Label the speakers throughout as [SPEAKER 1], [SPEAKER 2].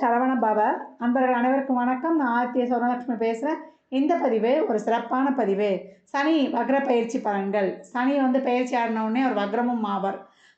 [SPEAKER 1] சரவண பவ. அன்பர்கள் அனைவருக்கும் வணக்கம். நான் ஆர்த்திய சௌரலட்சுமி பேசுகிறேன் இந்த பதிவு ஒரு சிறப்பான பதிவு. சனி வக்ர பயிற்சி பலன்கள். சனி வந்து பயிற்சி ஆடினவுடனே அவர் வக்ரமும் ஆவார்.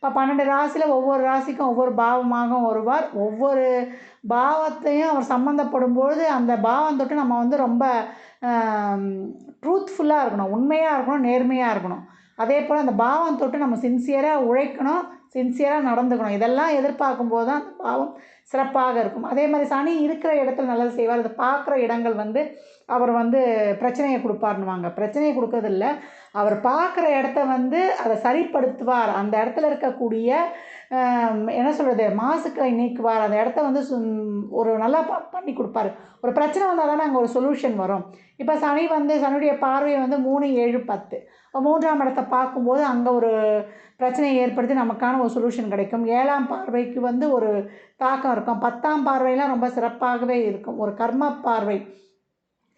[SPEAKER 1] இப்போ பன்னெண்டு ராசியில் ஒவ்வொரு ராசிக்கும் ஒவ்வொரு பாவமாக வருவார். ஒவ்வொரு பாவத்தையும் அவர் சம்மந்தப்படும் பொழுது அந்த பாவம் தொட்டு நம்ம வந்து ரொம்ப ட்ரூத்ஃபுல்லாக இருக்கணும் உண்மையாக இருக்கணும் நேர்மையாக இருக்கணும். அதே போல் அந்த பாவம் தொட்டு நம்ம சின்சியராக உழைக்கணும். சின்சியராக நடந்துக்கணும். இதெல்லாம் எதிர்பார்க்கும் போது தான் அந்த பாவம் சிறப்பாக இருக்கும். அதே மாதிரி சனி இருக்கிற இடத்துல நல்லது செய்வார். அதை பார்க்குற இடங்கள் வந்து அவர் வந்து பிரச்சனையை கொடுப்பாருன்னுவாங்க. பிரச்சனையை கொடுக்கறதில்ல. அவர் பார்க்குற இடத்த வந்து அதை சரிப்படுத்துவார். அந்த இடத்துல இருக்கக்கூடிய என்ன சொல்கிறது மாசுக்களை நீக்குவார். அந்த இடத்த வந்து ஒரு நல்லா ப பண்ணி கொடுப்பாரு. ஒரு பிரச்சனை வந்தால் தானே அங்கே ஒரு சொல்யூஷன் வரும். இப்போ சனி வந்து சனியுடைய பார்வையை வந்து மூணு ஏழு பத்து. மூன்றாம் இடத்தை பார்க்கும்போது அங்கே ஒரு பிரச்சனையை ஏற்படுத்தி நமக்கான ஒரு சொல்யூஷன் கிடைக்கும். ஏழாம் பார்வைக்கு வந்து ஒரு தாக்கம் இருக்கும். பத்தாம் பார்வையெல்லாம் ரொம்ப சிறப்பாகவே இருக்கும். ஒரு கர்ம பார்வை.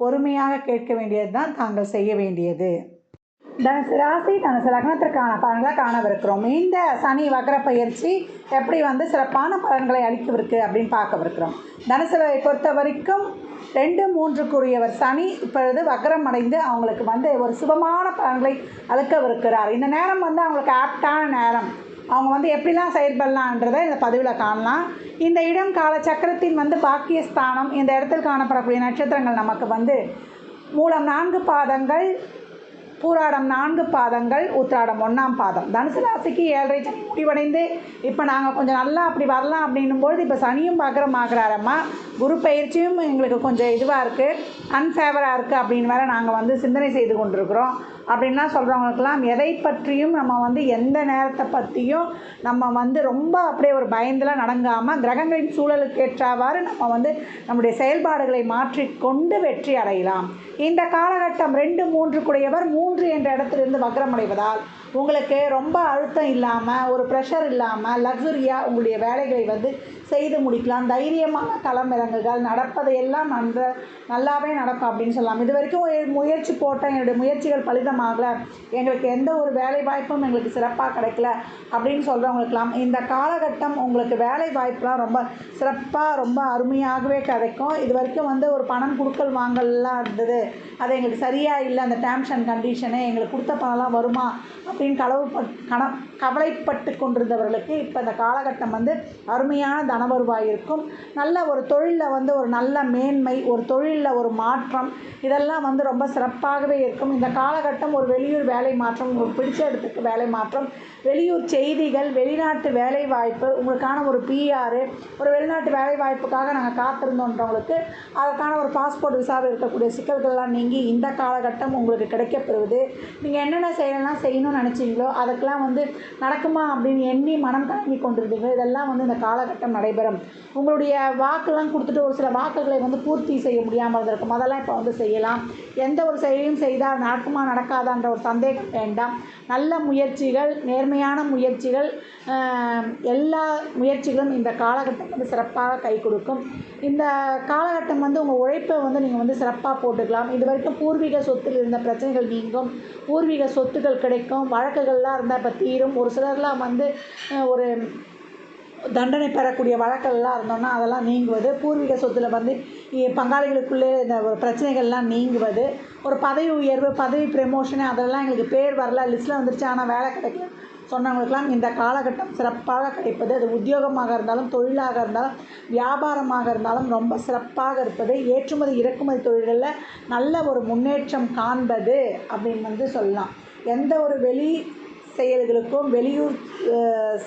[SPEAKER 1] பொறுமையாக கேட்க வேண்டியது தான் தாங்கள் செய்ய வேண்டியது. தனுசு ராசி தனுசு லக்னத்திற்கான பலன்களை காணவிருக்கிறோம். இந்த சனி வக்ர பயிற்சி எப்படி வந்து சிறப்பான பலன்களை அளிக்கவிருக்கு அப்படின்னு பார்க்கவிருக்கிறோம். தனுசுவை பொறுத்த வரைக்கும் ரெண்டு மூன்றுக்குரியவர் சனி இப்பொழுது வக்ரம் அடைந்து அவங்களுக்கு வந்து ஒரு சுபமான பலன்களை அளிக்கவிருக்கிறார். இந்த நேரம் வந்து அவங்களுக்கு ஆப்டான நேரம். அவங்க வந்து எப்படிலாம் செயல்படலான்றதை இந்த பதிவில் காணலாம். இந்த இடம் கால சக்கரத்தின் வந்து பாக்கியஸ்தானம். இந்த இடத்தில் காணப்படக்கூடிய நட்சத்திரங்கள் நமக்கு வந்து மூலம் நான்கு பாதங்கள் பூராடம் நான்கு பாதங்கள் உத்திராடம் ஒன்றாம் பாதம். தனுசு ராசிக்கு ஏழரை சனி முடிவடைந்து இப்போ நாங்கள் கொஞ்சம் நல்லா அப்படி வரலாம் அப்படின்னும் பொழுது இப்போ சனியும் பார்க்குறோம் ஆகிறாரம்மா. குரு பயிற்சியும் எங்களுக்கு கொஞ்சம் இதுவாக இருக்குது அன்ஃபேவராக இருக்குது அப்படின்னு வேறு நாங்கள் வந்து சிந்தனை செய்து கொண்டிருக்கிறோம். அப்படின்லாம் சொல்கிறவங்களுக்கெல்லாம் எதை பற்றியும் நம்ம வந்து எந்த நேரத்தை பற்றியும் நம்ம வந்து ரொம்ப அப்படியே ஒரு பயந்தில் நடங்காமல் கிரகங்களின் சூழலுக்கு ஏற்றாவாறு நம்ம வந்து நம்முடைய செயல்பாடுகளை மாற்றிக்கொண்டு வெற்றி அடையலாம். இந்த காலகட்டம் ரெண்டு மூன்று கூடையவர் மூன்று என்ற இடத்திலிருந்து வக்ரமடைவதால் உங்களுக்கு ரொம்ப அழுத்தம் இல்லாமல் ஒரு ப்ரெஷர் இல்லாமல் லக்ஸுரியாக உங்களுடைய வேலைகளை வந்து செய்து முடிக்கலாம். தைரியமான களமிறங்குகள் நடப்பதையெல்லாம் நன்ற நல்லாவே நடக்கும் அப்படின்னு சொல்லலாம். இது வரைக்கும் முயற்சி போட்டேன். என்னுடைய முயற்சிகள் பலிதமாகலை. எங்களுக்கு எந்த ஒரு வேலை வாய்ப்பும் எங்களுக்கு சிறப்பாக கிடைக்கல அப்படின்னு சொல்கிறவங்களுக்கெல்லாம் இந்த காலகட்டம் உங்களுக்கு வேலை வாய்ப்புலாம் ரொம்ப சிறப்பாக ரொம்ப அருமையாகவே கிடைக்கும். இது வரைக்கும் வந்து ஒரு பணம் கொடுக்கல் வாங்கல்லாம் இருந்தது. அது எங்களுக்கு சரியாக இல்லை. அந்த டேர்ம்ஸ் அண்ட் கண்டிஷனு எங்களுக்கு கொடுத்த பணம்லாம் வருமா? அப்படின்னு களவு கண கவலைப்பட்டு கொண்டிருந்தவர்களுக்கு இப்போ இந்த காலகட்டம் வந்து அருமையான தன வருவாய் இருக்கும். நல்ல ஒரு தொழிலில் வந்து ஒரு நல்ல மேன்மை ஒரு தொழிலில் ஒரு மாற்றம் இதெல்லாம் வந்து ரொம்ப சிறப்பாகவே இருக்கும். இந்த காலகட்டம் ஒரு வெளியூர் வேலை மாற்றம் உங்களுக்கு பிடிச்ச இடத்துக்கு வேலை மாற்றம் வெளியூர் செய்திகள் வெளிநாட்டு வேலை வாய்ப்பு உங்களுக்கான ஒரு பிஆர் ஒரு வெளிநாட்டு வேலை வாய்ப்புக்காக நாங்கள் காத்திருந்தோன்றவங்களுக்கு அதற்கான ஒரு பாஸ்போர்ட் விசாவில் இருக்கக்கூடிய சிக்கல்கள்லாம் நீங்கி இந்த காலகட்டம் உங்களுக்கு கிடைக்கப்பெறுவது. நீங்கள் என்னென்ன செயலெல்லாம் செய்யணும்னு நினச்சிங்களோ அதுக்கெல்லாம் வந்து நடக்குமா அப்படின்னு எண்ணி மனம் கலங்கி கொண்டிருந்தீங்க இதெல்லாம் வந்து இந்த காலகட்டம் நடைபெறும். உங்களுடைய வாக்கெல்லாம் கொடுத்துட்டு ஒரு சில வாக்குகளை வந்து பூர்த்தி செய்ய முடியாமல் இருந்திருக்கும் அதெல்லாம் இப்போ வந்து செய்யலாம். எந்த ஒரு செயலையும் செய்தால் நடக்குமா நடக்காதான்ற ஒரு சந்தேகம் வேண்டாம். நல்ல முயற்சிகள் கடுமையான முயற்சிகள் எல்லா முயற்சிகளும் இந்த காலகட்டம் வந்து சிறப்பாக கை கொடுக்கும். இந்த காலகட்டம் வந்து உங்கள் உழைப்பை வந்து நீங்கள் வந்து சிறப்பாக போட்டுக்கலாம். இது வரைக்கும் பூர்வீக சொத்தில் இருந்த பிரச்சனைகள் நீங்கும். பூர்வீக சொத்துக்கள் கிடைக்கும். வழக்குகள்லாம் இருந்தால் இப்போ தீரும். ஒரு சிலர்லாம் வந்து ஒரு தண்டனை பெறக்கூடிய வழக்கெல்லாம் இருந்தோன்னா அதெல்லாம் நீங்குவது. பூர்வீக சொத்தில் வந்து பங்காளிகளுக்குள்ளே இந்த பிரச்சனைகள்லாம் நீங்குவது. ஒரு பதவி உயர்வு பதவி ப்ரமோஷனு அதெல்லாம் எங்களுக்கு பேர் வரல லிஸ்ட்டில் வந்துருச்சு ஆனால் வேலை கிடைக்கல. சொன்னவங்களுக்கெல்லாம் இந்த காலகட்டம் சிறப்பாக கிடைப்பது. அது உத்தியோகமாக இருந்தாலும் தொழிலாக இருந்தாலும் வியாபாரமாக இருந்தாலும் ரொம்ப சிறப்பாக இருப்பது. ஏற்றுமதி இறக்குமதி தொழில்களில் நல்ல ஒரு முன்னேற்றம் காண்பது அப்படின்னு வந்து சொல்லலாம். எந்த ஒரு வெளி செயல்களுக்கும் வெளியூர்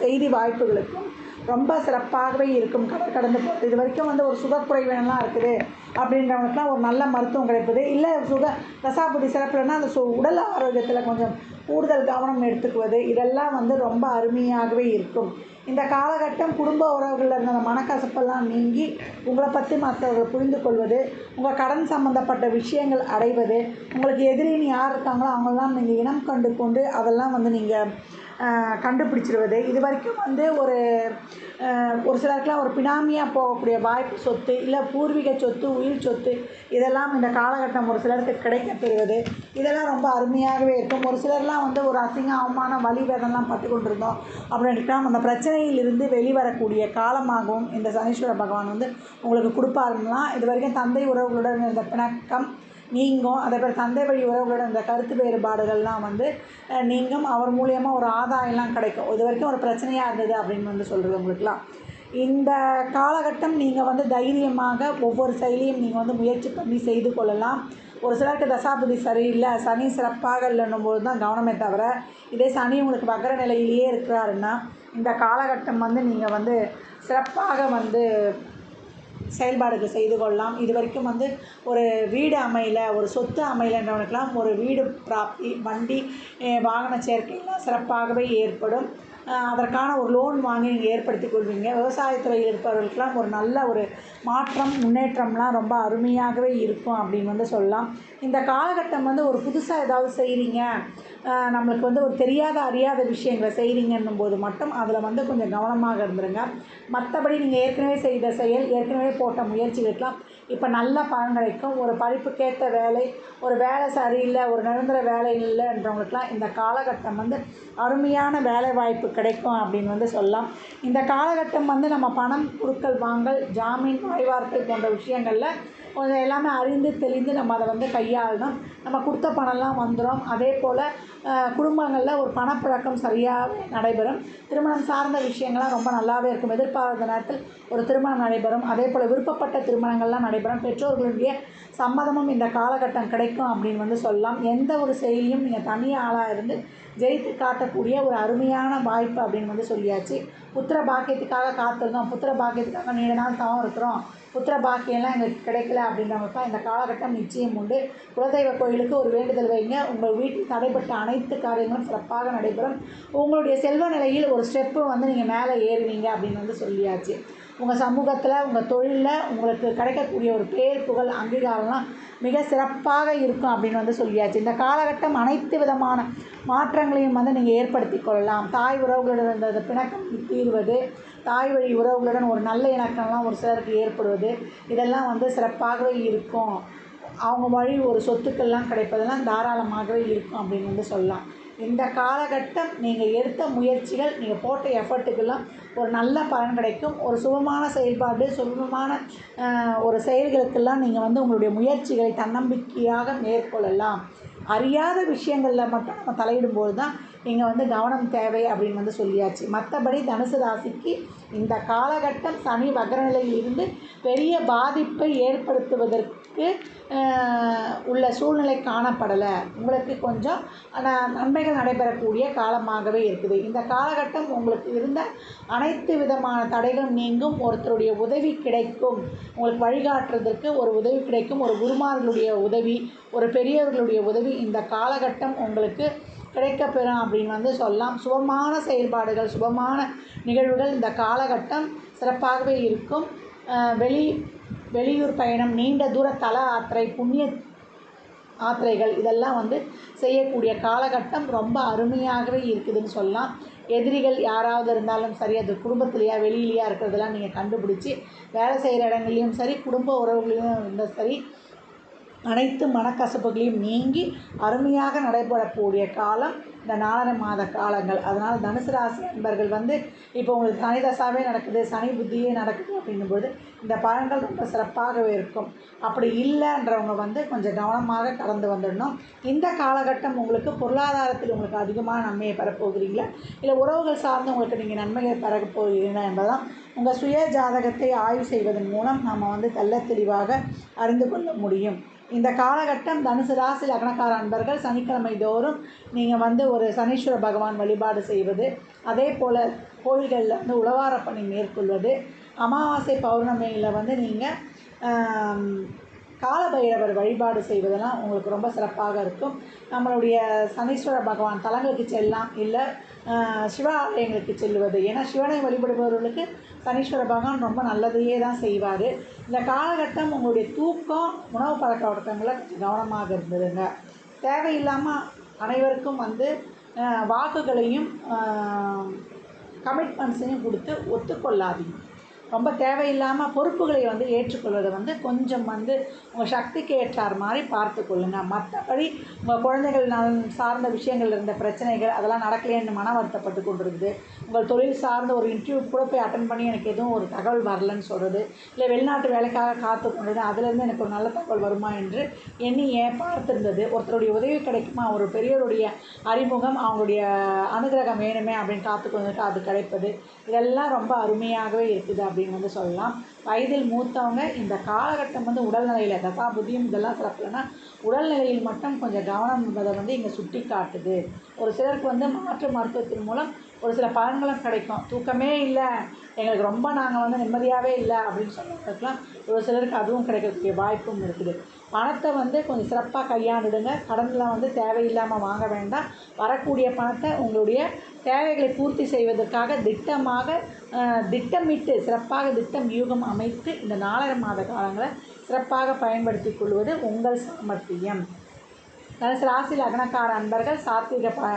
[SPEAKER 1] செய்தி வாய்ப்புகளுக்கும் ரொம்ப சிறப்பாகவே இருக்கும். கடல் கடந்து போகிறது இது வரைக்கும் வந்து ஒரு சுகக்குறைவினெல்லாம் இருக்குது. அப்படின்றவங்களுக்குலாம் ஒரு நல்ல மருத்துவம் கிடைப்பது. இல்லை சுக தசாபுதி சிறப்புலன்னா அந்த சு உடல் ஆரோக்கியத்தில் கொஞ்சம் கூடுதல் கவனம் எடுத்துக்குவது. இதெல்லாம் வந்து ரொம்ப அருமையாகவே இருக்கும். இந்த காலகட்டம் குடும்ப உறவுகளில் இருந்த மனக்கசப்பெல்லாம் நீங்கி உங்களை பற்றி மற்றவர்கள் புரிந்து கொள்வது உங்கள் கடன் சம்மந்தப்பட்ட விஷயங்கள் அடைவது உங்களுக்கு எதிரின்னு யார் இருக்காங்களோ அவங்களெல்லாம் நீங்கள் இனம் கண்டு கொண்டு அதெல்லாம் வந்து நீங்கள் கண்டுபிடிச்சிருவது. இது வரைக்கும் வந்து ஒரு ஒரு சிலருக்குலாம் ஒரு பினாமியாக போகக்கூடிய வாய்ப்பு சொத்து இல்லை பூர்வீக சொத்து உயிர் சொத்து இதெல்லாம் இந்த காலகட்டம் ஒரு சிலருக்கு கிடைக்கப்பெறுவது இதெல்லாம் ரொம்ப அருமையாகவே இருக்கும். ஒரு சிலர்லாம் வந்து ஒரு அசிங்கம் அவமானம் வலி வேதனைலாம் பட்டு கொண்டிருந்தோம் அப்படின்ட்டு அந்த பிரச்சனையிலிருந்து வெளிவரக்கூடிய காலமாகவும் இந்த சனீஸ்வர பகவான் வந்து உங்களுக்கு கொடுப்பாருங்களாம் இது வரைக்கும் தந்தை உறவுகளுடன் இருந்த பிணக்கம் நீங்கும். அதே போல் தந்தை வழி உறவுகளோட இந்த கருத்து வேறுபாடுகள்லாம் வந்து நீங்கும். அவர் மூலியமாக ஒரு ஆதாயம்லாம் கிடைக்கும். இது வரைக்கும் ஒரு பிரச்சனையாக இருந்தது அப்படின்னு வந்து சொல்கிறது உங்களுக்குலாம் இந்த காலகட்டம் நீங்கள் வந்து தைரியமாக ஒவ்வொரு செயலியும் நீங்கள் வந்து முயற்சி பண்ணி செய்து கொள்ளலாம். ஒரு சிலருக்கு தசாபதி சரியில்லை. சனி சிறப்பாக இல்லைன்னும் போது தான் கவனமே தவிர இதே சனி உங்களுக்கு வக்கர நிலையிலேயே இருக்கிறாருன்னா இந்த காலகட்டம் வந்து நீங்கள் வந்து சிறப்பாக வந்து செயல்பாடுகள் செய்து கொள்ளலாம். இது வரைக்கும் வந்து ஒரு வீடு அமையல ஒரு சொத்து அமையலைன்றவனுக்கெல்லாம் ஒரு வீடு பிராப்தி வண்டி வாகன சேர்க்கைலாம் சிறப்பாகவே ஏற்படும். அதற்கான ஒரு லோன் வாங்கி நீங்கள் ஏற்படுத்தி கொள்வீங்க. விவசாயத்துறையில் இருப்பவர்களுக்கெல்லாம் ஒரு நல்ல ஒரு மாற்றம் முன்னேற்றம்லாம் ரொம்ப அருமையாகவே இருக்கும் அப்படின்னு வந்து சொல்லலாம். இந்த காலகட்டம் வந்து ஒரு புதுசாக ஏதாவது செய்கிறீங்க நம்மளுக்கு வந்து ஒரு தெரியாத அறியாத விஷயங்களை செய்கிறீங்கன்னும் போது மட்டும் அதில் வந்து கொஞ்சம் கவனமாக இருந்துருங்க. மற்றபடி நீங்கள் ஏற்கனவே செய்த செயல் ஏற்கனவே போட்ட முயற்சிகளுக்கெல்லாம் இப்போ நல்ல பலன் கிடைக்கும். ஒரு படிப்புக்கேற்ற வேலை ஒரு வேலை சரியில்லை ஒரு நிரந்தர வேலை இல்லைன்றவங்களுக்குலாம் இந்த காலகட்டம் வந்து அருமையான வேலை வாய்ப்பு கிடைக்கும் அப்படின்னு வந்து சொல்லலாம். இந்த காலகட்டம் வந்து நம்ம பணம் கொடுக்கல் வாங்கல் ஜாமீன் வாய்வார்த்தை போன்ற விஷயங்களில் கொஞ்சம் எல்லாமே அறிந்து தெளிந்து நம்ம அதை வந்து கையாளணும். நம்ம கொடுத்த பணம்லாம் வந்துடும் அதே போல் குடும்பங்களில் ஒரு பணப்பழக்கம் சரியாக நடைபெறும். திருமணம் சார்ந்த விஷயங்கள்லாம் ரொம்ப நல்லாவே இருக்கும். எதிர்பாராத நேரத்தில் ஒரு திருமணம் நடைபெறும். அதே போல் விருப்பப்பட்ட திருமணங்கள்லாம் நடைபெறும். பெற்றோர்களுடைய சம்மதமும் இந்த காலகட்டம் கிடைக்கும் அப்படின்னு வந்து சொல்லலாம். எந்த ஒரு செயலியும் நீங்கள் தனி ஆளாக இருந்து ஜெயித்து காட்டக்கூடிய ஒரு அருமையான வாய்ப்பு அப்படின்னு வந்து சொல்லியாச்சு. புத்திர பாக்கியத்துக்காக காத்திருந்தோம். புத்திர பாக்கியத்துக்காக நீண்ட நாள் தவம் இருக்கிறோம். புத்திர பாக்கியம்லாம் எங்களுக்கு கிடைக்கல அப்படின்றவங்களுக்கு இந்த காலகட்டம் நிச்சயம் உண்டு. குலதெய்வ கோயிலுக்கு ஒரு வேண்டுதல் வைங்க. உங்கள் வீட்டில் தடைப்பட்ட அனைத்து காரியங்களும் சிறப்பாக நடைபெறும். உங்களுடைய செல்வ நிலையில் ஒரு ஸ்டெப்பு வந்து நீங்கள் மேலே ஏறுவீங்க அப்படின்னு வந்து சொல்லியாச்சு. உங்கள் சமூகத்தில் உங்கள் தொழிலில் உங்களுக்கு கிடைக்கக்கூடிய ஒரு பேர் புகழ் அங்கீகாரம்லாம் மிக சிறப்பாக இருக்கும் அப்படின்னு வந்து சொல்லியாச்சு. இந்த காலகட்டம் அனைத்து விதமான மாற்றங்களையும் வந்து நீங்கள் ஏற்படுத்தி கொள்ளலாம். தாய் உறவுகளிடம் இருந்த பிணக்கம் தீர்வது. தாய் வழி உறவுகளுடன் ஒரு நல்ல இணக்கம்லாம் ஒரு சிலருக்கு ஏற்படுவது. இதெல்லாம் வந்து சிறப்பாகவே இருக்கும். அவங்க வழி ஒரு சொத்துக்கள்லாம் கிடைப்பதெல்லாம் தாராளமாகவே இருக்கும் அப்படின்னு வந்து சொல்லலாம். இந்த காலகட்டம் நீங்கள் எடுத்த முயற்சிகள் நீங்கள் போட்ட எஃபர்ட்டுக்கெல்லாம் ஒரு நல்ல பலன் கிடைக்கும். ஒரு சுபமான செயல்பாடு சுபமான ஒரு செயல்களுக்கெல்லாம் நீங்கள் வந்து உங்களுடைய முயற்சிகளை தன்னம்பிக்கையாக மேற்கொள்ளலாம். அறியாத விஷயங்களில் மட்டும் நம்ம தலையிடும்போது தான் இங்கே வந்து கவனம் தேவை அப்படின்னு வந்து சொல்லியாச்சு. மற்றபடி தனுசு ராசிக்கு இந்த காலகட்டம் சனி வக்கரநிலையில் இருந்து பெரிய பாதிப்பை ஏற்படுத்துவதற்கு உள்ள சூழ்நிலை காணப்படலை. உங்களுக்கு கொஞ்சம் நன்மைகள் நடைபெறக்கூடிய காலமாகவே இருக்குது. இந்த காலகட்டம் உங்களுக்கு இருந்த அனைத்து விதமான தடைகளும் நீங்கும். ஒருத்தருடைய உதவி கிடைக்கும். உங்களுக்கு வழிகாட்டுறதுக்கு ஒரு உதவி கிடைக்கும். ஒரு குருமார்களுடைய உதவி ஒரு பெரியவர்களுடைய உதவி. இந்த காலகட்டம் உங்களுக்கு கிடைக்கப்பெறும் அப்படின்னு வந்து சொல்லலாம். சுபமான செயல்பாடுகள் சுபமான நிகழ்வுகள் இந்த காலகட்டம் சிறப்பாகவே இருக்கும். வெளி வெளியூர் பயணம் நீண்ட தூர தல யாத்திரை புண்ணிய யாத்திரைகள் இதெல்லாம் வந்து செய்யக்கூடிய காலகட்டம் ரொம்ப அருமையாகவே இருக்குதுன்னு சொல்லலாம். எதிரிகள் யாராவது இருந்தாலும் சரி அது குடும்பத்துலையா வெளியிலையா இருக்கிறதெல்லாம் நீங்கள் கண்டுபிடிச்சி வேலை செய்கிற இடங்கள்லையும் சரி குடும்ப உறவுகளையும் இருந்தால் சரி அனைத்து மனக்கசப்புகளையும் நீங்கி அருமையாக நடைபெறக்கூடிய காலம் இந்த நாலரை மாத காலங்கள். அதனால் தனுசு ராசி நண்பர்கள் வந்து இப்போ உங்களுக்கு சனி தசாவே நடக்குது சனி புத்தியே நடக்குது அப்படின்னும்போது இந்த பலன்கள் ரொம்ப சிறப்பாகவே இருக்கும். அப்படி இல்லைன்றவங்க வந்து கொஞ்சம் கவனமாக கடந்து வந்துடணும். இந்த காலகட்டம் உங்களுக்கு பொருளாதாரத்தில் உங்களுக்கு அதிகமான நன்மையை பெறப்போகிறீங்களா இல்லை உறவுகள் சார்ந்து உங்களுக்கு நீங்கள் நன்மையை பெற போகிறீங்களா என்பதுதான் உங்கள் சுய ஜாதகத்தை ஆய்வு செய்வதன் மூலம் நம்ம வந்து தெல்ல தெளிவாக அறிந்து கொள்ள முடியும். இந்த காலகட்டம் தனுசு ராசி லக்னக்கார அன்பர்கள் சனிக்கிழமை தோறும் நீங்கள் வந்து ஒரு சனீஸ்வர பகவான் வழிபாடு செய்வது அதே போல் கோயில்களில் வந்து உழவார பணி மேற்கொள்வது அமாவாசை பௌர்ணமியில் வந்து நீங்கள் காலபைரவர் வழிபாடு செய்வதெல்லாம் உங்களுக்கு ரொம்ப சிறப்பாக இருக்கும். நம்மளுடைய சனீஸ்வர பகவான் தலங்களுக்கு செல்லலாம். இல்லை சிவ ஆலயங்களுக்கு செல்வது. ஏன்னா சிவனை வழிபடுபவர்களுக்கு சனீஸ்வர பகவான் ரொம்ப நல்லதையே தான் செய்வார். இந்த காலகட்டம் உங்களுடைய தூக்கம் உணவு பழக்க வழக்கங்களை கவனமாக இருந்ததுங்க தேவையில்லாமல் அனைவருக்கும் வந்து வாக்குகளையும் கமிட்மெண்ட்ஸையும் கொடுத்து ஒத்துக்கொள்ளாதீங்க. ரொம்ப தேவையில்லாமல் பொறுப்புகளை வந்து ஏற்றுக்கொள்வதை வந்து கொஞ்சம் வந்து உங்கள் சக்திக்கு ஏற்றார் மாதிரி பார்த்து கொள்ளுங்கள் மற்றபடி உங்கள் குழந்தைகள் நலன் சார்ந்த விஷயங்கள் இருந்த பிரச்சனைகள் அதெல்லாம் நடக்கலையேன்னு மன வருத்தப்பட்டு கொண்டிருக்குது. உங்கள் தொழில் சார்ந்த ஒரு இன்டர்வியூ கூட போய் அட்டன் பண்ணி எனக்கு எதுவும் ஒரு தகவல் வரலன்னு சொல்கிறது இல்லை வெளிநாட்டு வேலைக்காக காத்து கொண்டது அதுலேருந்து எனக்கு ஒரு நல்ல தகவல் வருமா என்று எண்ணி ஏன் பார்த்துருந்தது? ஒருத்தருடைய உதவி கிடைக்குமா? ஒரு பெரியவருடைய அறிமுகம் அவங்களுடைய அனுகிரகம் வேணுமே அப்படின்னு காத்து கொண்டிருக்கு அது கிடைப்பது. இதெல்லாம் ரொம்ப அருமையாகவே இருக்குது அப்படின்னு வந்து சொல்லலாம். வயதில் மூத்தவங்க இந்த காலகட்டம் வந்து உடல்நிலையில் தசா புத்தியும் இதெல்லாம் சிறப்புலன்னா உடல்நிலையில் மட்டும் கொஞ்சம் கவனம் என்பதை வந்து இங்கே சுட்டி காட்டுது ஒரு சிலருக்கு வந்து மாற்று மருத்துவத்தின் மூலம் ஒரு சில பலன்களும் கிடைக்கும். தூக்கமே இல்லை. எங்களுக்கு ரொம்ப நாங்கள் வந்து நிம்மதியாகவே இல்லை அப்படின்னு சொல்கிறதுக்கெலாம் ஒரு சிலருக்கு அதுவும் கிடைக்கக்கூடிய வாய்ப்பும் இருக்குது. பணத்தை வந்து கொஞ்சம் சிறப்பாக கையாண்டுடுங்க. கடனில் வந்து தேவையில்லாமல் வாங்க வேண்டாம். வரக்கூடிய பணத்தை உங்களுடைய தேவைகளை பூர்த்தி செய்வதற்காக திட்டமாக திட்டமிட்டு சிறப்பாக திட்டம் யூகம் அமைத்து இந்த நாலரை மாத காலங்களை சிறப்பாக பயன்படுத்தி கொள்வது உங்கள் சாமர்த்தியம். தனுசு ராசி லக்னக்கார அன்பர்கள் சாத்விக ப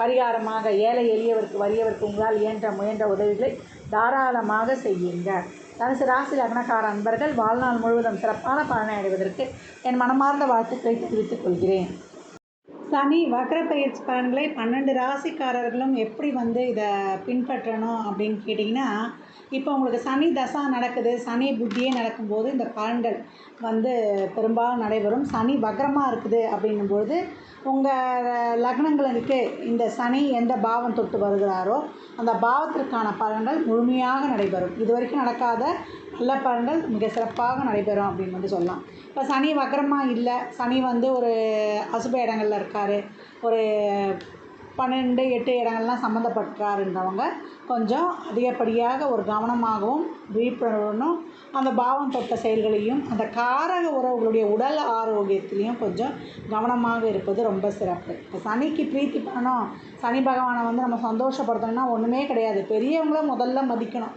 [SPEAKER 1] பரிகாரமாக ஏழை எளியவருக்கு வறியவருக்கு உங்களால் இயன்ற முயன்ற உதவிகளை தாராளமாக செய்யுங்க தனுசு ராசி லக்னக்கார அன்பர்கள் வாழ்நாள் முழுவதும் சிறப்பான பலனை அடைவதற்கு என் மனமார்ந்த வாழ்த்துக்களை தெரிவித்துக் கொள்கிறேன். சனி வக்ர பயிற்சி பலன்களை பன்னெண்டு ராசிக்காரர்களும் எப்படி வந்து இதை பின்பற்றணும் அப்படின்னு கேட்டிங்கன்னா இப்போ உங்களுக்கு சனி தசா நடக்குது சனி புத்தியே நடக்கும்போது இந்த பலன்கள் வந்து பெரும்பாலும் நடைபெறும். சனி வக்ரமாக இருக்குது அப்படின்னும்போது உங்கள் லக்னங்களுக்கு இந்த சனி எந்த பாவம் தொட்டு வருகிறாரோ அந்த பாவத்திற்கான பலன்கள் முழுமையாக நடைபெறும். இது வரைக்கும் நடக்காத நல்ல பலன்கள் மிக சிறப்பாக நடைபெறும் அப்படின்னு வந்து சொல்லலாம். இப்போ சனி வக்கரமாக இல்லை சனி வந்து ஒரு அசுப இடங்களில் இருக்கார். ஒரு பன்னெண்டு எட்டு இடங்கள்லாம் சம்மந்தப்பட்டாருன்றவங்க கொஞ்சம் அதிகப்படியாக ஒரு கவனமாகவும் விழிப்புணர்வுடனும் அந்த பாவம் தொட்ட செயல்களையும் அந்த காரக உறவுகளுடைய உடல் ஆரோக்கியத்திலையும் கொஞ்சம் கவனமாக இருப்பது ரொம்ப சிறப்பு. இப்போ சனிக்கு பிரீத்தி பண்ணணும். சனி பகவானை வந்து நம்ம சந்தோஷப்படுத்தணும்னா ஒன்றுமே கிடையாது. பெரியவங்கள முதல்ல மதிக்கணும்.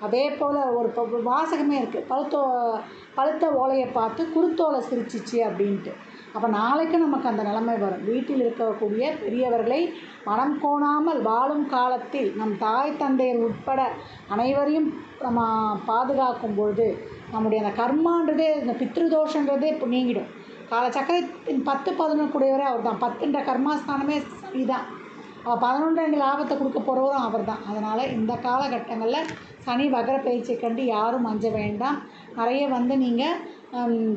[SPEAKER 1] அதே போல் ஒரு ப- வாசகமே இருக்குது பழுத்தோ பழுத்த ஓலையை பார்த்து குருத்தோலை சிரிச்சிச்சு அப்படின்ட்டு. அப்போ நாளைக்கு நமக்கு அந்த நிலைமை வரும். வீட்டில் இருக்கக்கூடிய பெரியவர்களை மனம் கோணாமல் வாழும் காலத்தில் நம் தாய் தந்தையர் உட்பட அனைவரையும் நம்ம பாதுகாக்கும் பொழுது நம்முடைய அந்த கர்மான்றதே இந்த பித்ருதோஷன்றதே இப்போ நீங்கிடும். காலச்சக்கரத்தின் பத்து பதினொன்று கூடியவரே அவர் தான் பத்துன்ற கர்மாஸ்தானமே சரிதான். அவள் லாபத்தை கொடுக்க போகிறவரும் அவர் தான் அதனால் இந்த காலகட்டங்களில் சனி வகர பயிற்சியை கண்டு யாரும் அஞ்ச வேண்டாம். நிறைய வந்து நீங்கள்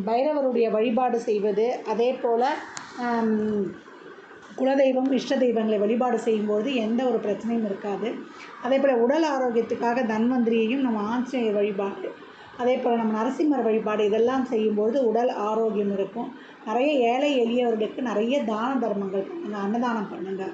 [SPEAKER 1] பைரவருடைய வழிபாடு செய்வது அதே போல் குலதெய்வம் இஷ்ட தெய்வங்களை வழிபாடு செய்யும்போது எந்த ஒரு பிரச்சனையும் இருக்காது. அதே போல் உடல் ஆரோக்கியத்துக்காக தன்வந்திரியையும் நம்ம ஆஞ்சநேயர் வழிபாடு அதே போல் நம்ம நரசிம்மர் வழிபாடு இதெல்லாம் செய்யும்போது உடல் ஆரோக்கியம் இருக்கும். நிறைய ஏழை எளியவர்களுக்கு நிறைய தான தர்மங்கள் பண்ணுங்கள் அன்னதானம் பண்ணுங்கள்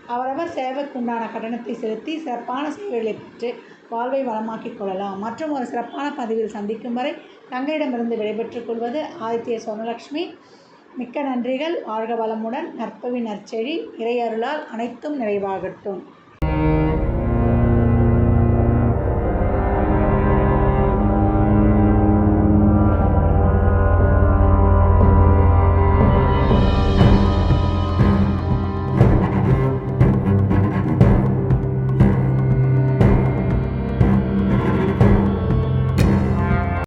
[SPEAKER 1] அவரவர் சேவைக்குண்டான கட்டணத்தை செலுத்தி சிறப்பான சேவைகளை பெற்று வாழ்வை வளமாக்கிக் கொள்ளலாம். மற்றும் ஒரு சிறப்பான பதிவில் சந்திக்கும் வரை தங்களிடமிருந்து விடைபெற்றுக் கொள்வது ஆதித்ய சோமலக்ஷ்மி. மிக்க நன்றிகள். வாழ்க வளமுடன். நற்பவி நற்செழி. இறையருளால் அனைத்தும் நிறைவாகட்டும்.